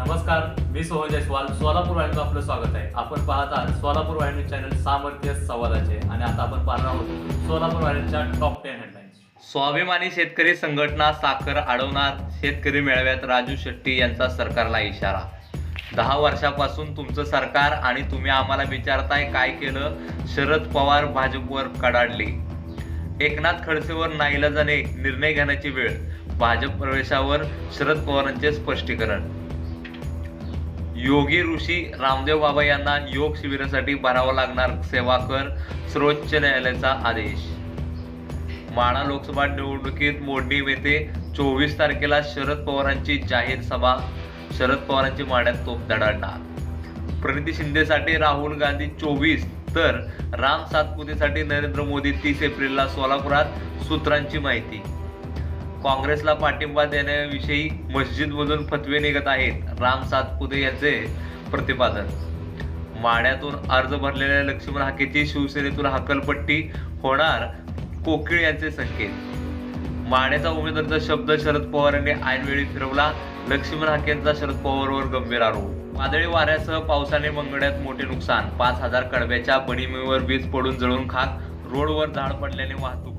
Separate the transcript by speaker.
Speaker 1: नमस्कार मी सोहन जयस्वाल. सोलापूर वाहिनीचं आपलं स्वागत आहे. आपण पाहत आहात सोलापूर वाहिनी चॅनल सामर्थ्य संवादाचे आणि आता आपण पाहणार आहोत सोलापूर वाहिनीच्या टॉप टेन हेडलाईन्स
Speaker 2: स्वाभिमानी शेतकरी संघटना साखर अडवणार. शेतकरी मेळाव्यात राजू शेट्टी यांचा सरकारला इशारा. दहा वर्षापासून तुमचं सरकार आणि तुम्ही आम्हाला विचारताय काय केलं? शरद पवार भाजपवर कडाडली. एकनाथ खडसेवर नाईलाजाने निर्णय घेण्याची वेळ. भाजप प्रवेशावर शरद पवारांचे स्पष्टीकरण. योगी ऋषी रामदेव बाबा यांना योग शिबिरासाठी भरावा लागणार सेवा कर सर्वोच्च न्यायालयाचा आदेश. माळा लोकसभा निवडणुकीत मोडणी येथे चोवीस तारखेला शरद पवारांची जाहीर सभा. शरद पवारांची माड्यात तोप धडाडणार. प्रणिती शिंदेसाठी राहुल गांधी चोवीस तर राम सातपुतेसाठी नरेंद्र मोदी तीस एप्रिलला सोलापुरात सूत्रांची माहिती. काँग्रेसला पाठिंबा देण्याविषयी मस्जिदमधून फतवे निघत आहेत. राम सातपुते यांचे प्रतिपादन. माड्यातून अर्ज भरलेल्या लक्ष्मण हाकेची शिवसेनेतून हकलपट्टी होणार कोकिळ यांचे संकेत. माड्याचा उमेदवारचा शब्द शरद पवार यांनी ऐनवेळी फिरवला. लक्ष्मण हाकेंचा शरद पवारवर गंभीर आरोप. वादळी वाऱ्यासह पावसाने मंगळ्यात मोठे नुकसान. पाच हजार कडब्याच्या बनिमीवर वीज पडून जळून खाक. रोडवर झाड पडल्याने वाहतूक